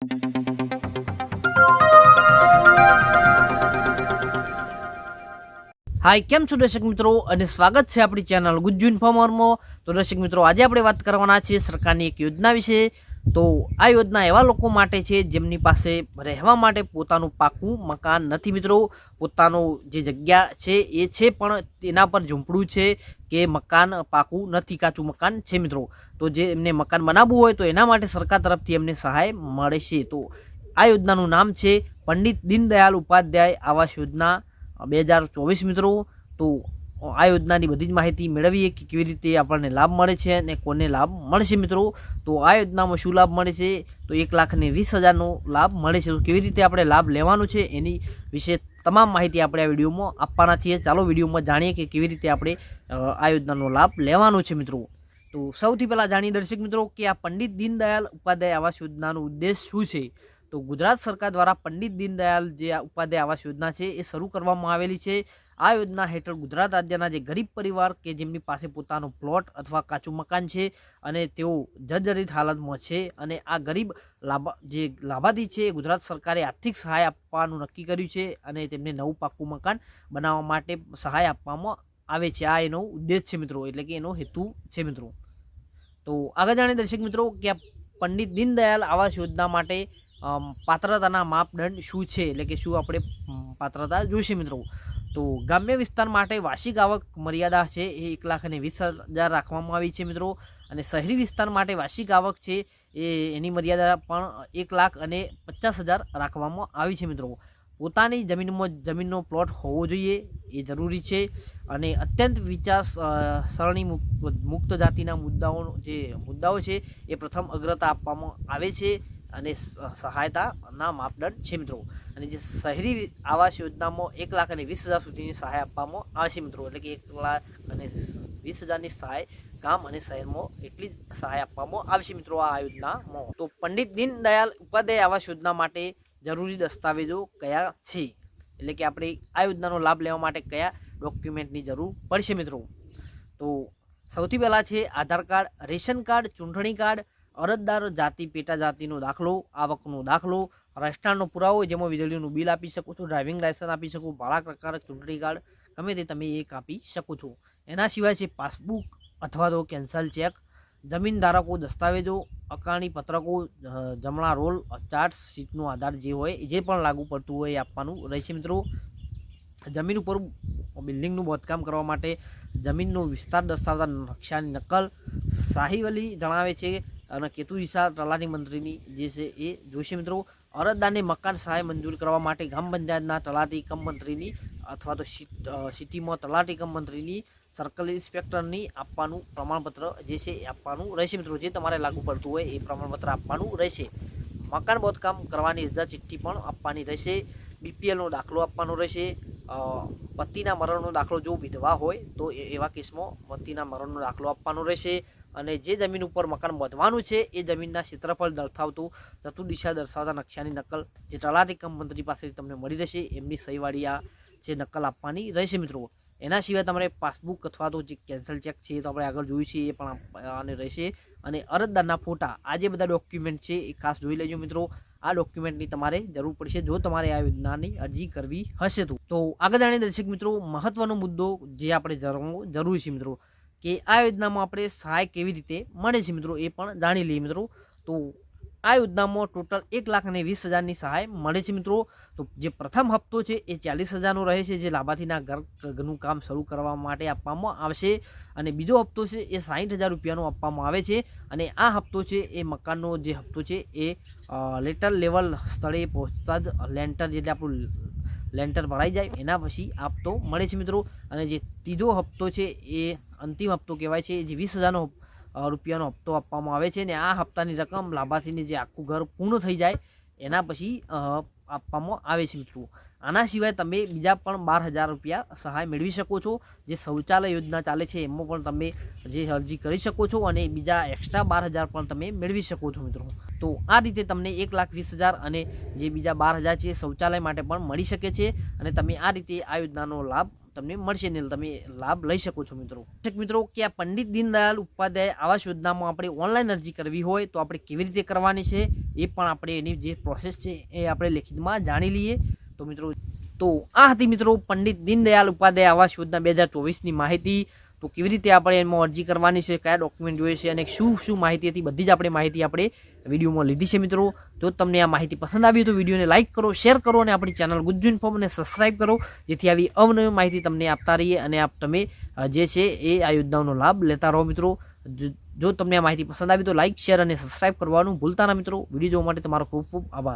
હાય, કેમ છો દર્શક મિત્રો? અને સ્વાગત છે આપણી ચેનલ ગુજ્જુ ઇન્ફોર્મરમાં તો દર્શક મિત્રો, આજે આપણે વાત કરવાના છે સરકારની એક યોજના વિશે. તો આ યોજના એવા લોકો માટે છે જેમની પાસે રહેવા માટે પોતાનું પાકું મકાન નથી મિત્રો. પોતાનું જે જગ્યા છે એ છે પણ તેના પર ઝૂંપડું છે કે મકાન પાકું નથી, કાચું મકાન છે મિત્રો. તો જે એમને મકાન બનાવવું હોય તો એના માટે સરકાર તરફથી એમને સહાય મળે છે. તો આ યોજનાનું નામ છે પંડિત દીનદયાલ ઉપાધ્યાય આવાસ યોજના બે હજાર ચોવીસ મિત્રો. તો આ યોજનાની બધી જ માહિતી મેળવીએ કે કેવી રીતે આપણને લાભ મળે છે અને કોને લાભ મળશે મિત્રો. તો આ યોજનામાં શું લાભ મળે છે? તો એક લાખ ને વીસ હજારનો લાભ મળે છે. તો કેવી રીતે આપણે લાભ લેવાનો છે એની વિશે તમામ માહિતી આપણે આ વિડીયોમાં આપવાના છીએ. ચાલો વિડીયોમાં જાણીએ કે કેવી રીતે આપણે આ યોજનાનો લાભ લેવાનો છે મિત્રો. તો સૌથી પહેલાં જાણીએ દર્શક મિત્રો કે આ પંડિત દીનદયાલ ઉપાધ્યાય આવાસ યોજનાનો ઉદ્દેશ શું છે? તો ગુજરાત સરકાર દ્વારા પંડિત દીનદયાલ જે ઉપાધ્યાય આવાસ યોજના છે એ શરૂ કરવામાં આવેલી છે. આ યોજના હેઠળ ગુજરાત રાજ્યના જે ગરીબ પરિવાર કે જેમની પાસે પોતાનો પ્લોટ અથવા કાચું મકાન છે અને તેઓ જર્જરિત હાલતમાં છે અને આ ગરીબ લાભા, જે લાભાર્થી છે ગુજરાત સરકારે આર્થિક સહાય આપવાનું નક્કી કર્યું છે અને તેમને નવું પાક્કું મકાન બનાવવા માટે સહાય આપવામાં આવે છે. આ એનો ઉદ્દેશ છે મિત્રો, એટલે કે એનો હેતુ છે મિત્રો. તો આગળ જાણીએ દર્શક મિત્રો કે આ પંડિત દીનદયાળ આવાસ યોજના માટે પાત્રતાના માપદંડ શું છે? એટલે કે શું આપણે પાત્રતા જોઈશે મિત્રો? તો ગ્રામ્ય વિસ્તાર માટે વાર્ષિક આવક મર્યાદા છે એ એક લાખ અને વીસ હજાર રાખવામાં આવી છે મિત્રો. અને શહેરી વિસ્તાર માટે વાર્ષિક આવક છે એ એની મર્યાદા પણ એક લાખ અને પચાસ હજાર રાખવામાં આવી છે મિત્રો. પોતાની જમીનમાં જમીનનો પ્લોટ હોવો જોઈએ એ જરૂરી છે. અને અત્યંત વિચાર સરણી મુક્ત જાતિના મુદ્દાઓ જે મુદ્દાઓ છે એ પ્રથમ અગ્રતા આપવામાં આવે છે. અને સહાયતાના માપદંડ છે મિત્રો. અને જે શહેરી આવાસ યોજનામાં એક લાખ અને વીસ હજાર સુધીની સહાય આપવામાં આવશે મિત્રો. એટલે કે એક લાખ અને વીસ હજારની સહાય ગામ અને શહેરમાં એટલી જ સહાય આપવામાં આવશે મિત્રો આ યોજનામાં. તો પંડિત દીનદયાલ ઉપાધ્યાય આવાસ યોજના માટે જરૂરી દસ્તાવેજો કયા છે? એટલે કે આપણે આ યોજનાનો લાભ લેવા માટે કયા ડોક્યુમેન્ટની જરૂર પડશે મિત્રો? તો સૌથી પહેલાં છે આધાર કાર્ડ, રેશન કાર્ડ, ચૂંટણી કાર્ડ અરજદાર જાતિ, પેટા જાતિનો દાખલો, આવકનો દાખલો રહેઠાણનો પુરાવો જેમાં વીજળીનું બિલ આપી શકો છો, ડ્રાઇવિંગ લાયસન્સ આપી શકો ભાડા પ્રકાર ચૂંટણી કાર્ડ, ગમે તે તમે એક આપી શકો છો. એના સિવાય છે પાસબુક અથવા તો કેન્સલ ચેક, જમીન ધારકો દસ્તાવેજો અકારણી પત્રકો જમણા રોલ ચાર્ટ સીટનો આધાર જે હોય જે પણ લાગુ પડતું હોય એ આપવાનું રહેશે મિત્રો. જમીન ઉપર બિલ્ડિંગનું બાંધકામ કરવા માટે જમીનનો વિસ્તાર દર્શાવતા નકશાની નકલ સાહિવલી જણાવે છે. અને કેતુ તલાટી મંત્રીની જે છે એ જોશે મિત્રો, અરજદારને મકાન સહાય મંજૂર કરવા માટે ગ્રામ પંચાયતના તલાટી કમ મંત્રીની અથવા તો સિટીમાં તલાટી કમ મંત્રીની સર્કલ ઇન્સ્પેક્ટરની આપવાનું પ્રમાણપત્ર જે છે એ આપવાનું રહેશે મિત્રો. જે તમારે લાગુ પડતું હોય એ પ્રમાણપત્ર આપવાનું રહેશે. મકાન બાંધકામ કરવાની રજા ચિઠ્ઠી પણ આપવાની રહેશે. બીપીએલનો દાખલો આપવાનો રહેશે. પતિના મરણનો દાખલો જો વિધવા હોય તો એવા કેસમાં પતિના મરણનો દાખલો આપવાનો રહેશે. અને જે જમીન ઉપર મકાન બાંધવાનું છે, એ જમીનના ક્ષેત્રફળ દર્શાવતું ચતુર્દિશા દર્શાવતા નકશાની નકલ જે તલાટી કમ પાસેથી તમને મળી રહેશે. એમની સહીવાળી આ જે નકલ આપવાની રહેશે મિત્રો. એના સિવાય તમારે પાસબુક અથવા તો જે કેન્સલ ચેક છે એ તો આપણે આગળ જોયું છે, એ પણ આને રહેશે. અને અરજદારના ફોટા, આ જે બધા ડોક્યુમેન્ટ છે એ ખાસ જોઈ લેજો મિત્રો. આ ડોક્યુમેન્ટની તમારે જરૂર પડશે જો તમારે આ યોજનાની અરજી કરવી હશે તો. આગળ જાણીએ દર્શક મિત્રો, મહત્વનો મુદ્દો જે આપણે જરૂરી છે મિત્રો. કે આ યોજનામાં આપણે સહાય કેવી રીતે મળે છે મિત્રો એ પણ જાણી લઈએ મિત્રો. તો આ યોજનામાં ટોટલ એક લાખ અને વીસ હજારની સહાય મળે છે મિત્રો. તો જે પ્રથમ હપ્તો છે એ ચાલીસ હજારનો રહે છે, જે લાભાર્થીના ઘર, ઘરનું કામ શરૂ કરવા માટે આપવામાં આવશે. અને બીજો હપ્તો છે એ સાઠ હજાર રૂપિયાનો આપવામાં આવે છે. અને આ હપ્તો છે એ મકાનનો જે હપ્તો છે એ લેટર લેવલ સ્થળે પહોંચતા જ લેન્ટર જેટલે આપણું લેન્ટર ભરાઈ જાય એના પછી આપતો મળે છે મિત્રો. અને જે ત્રીજો હપ્તો છે એ અંતિમ હપ્તો કહેવાય છે જે વીસ હજારનો રૂપિયાનો હપ્તો આપવામાં આવે છે ને આ હપ્તાની રકમ લાભાર્થીને જે આખું ઘર પૂર્ણ થઈ જાય, એના પછી આપવામાં આવે છે મિત્રો. આના સિવાય તમે બીજા પણ બાર હજાર રૂપિયા સહાય મેળવી શકો છો. જે શૌચાલય યોજના ચાલે છે, એમાં પણ તમે જે અરજી કરી શકો છો અને બીજા એક્સ્ટ્રા બાર હજાર પણ તમે મેળવી શકો છો મિત્રો. તો આ રીતે તમને એક લાખ વીસ હજાર અને જે બીજા બાર હજાર છે શૌચાલય માટે પણ મળી શકે છે અને તમે આ રીતે આ યોજનાનો લાભ તમને મળશે ને તમે લાભ લઈ શકો છો મિત્રો. મિત્રો, કે આ પંડિત દીનદયાલ ઉપાધ્યાય આવાસ યોજનામાં આપણે ઓનલાઈન અરજી કરવી હોય તો આપણે કેવી રીતે કરવાની છે, એ પણ આપણે એની જે પ્રોસેસ છે એ આપણે લેખિતમાં જાણી લઈએ. તો મિત્રો, તો આ હતી મિત્રો પંડિત દીનદયાલ ઉપાધ્યાય આવાસ યોજના બે હજાર ચોવીસની માહિતી. તો કેવી રીતે આપણે એમાં અરજી કરવાની છે, કયા ડોક્યુમેન્ટ જોઈએ છે અને શું શું માહિતી હતી, બધી જ આપણે માહિતી આપણે વિડીયોમાં લીધી છે મિત્રો. જો તમને આ માહિતી પસંદ આવી તો વિડીયોને લાઇક કરો શેર કરો અને આપણી ચેનલ ગુજ્જુ ઇન્ફોર્મને સબસ્ક્રાઇબ કરો. જેથી આવી અવનવી માહિતી તમને આપતા રહીએ અને આપ તમે જે છે એ આ યોજનાઓનો લાભ લેતા રહો મિત્રો. જો- તમને આ માહિતી પસંદ આવી તો લાઇક શેર અને સબસ્ક્રાઇબ કરવાનું ભૂલતા ના મિત્રો. વીડિયો જોવા માટે તમારો ખૂબ ખૂબ આભાર.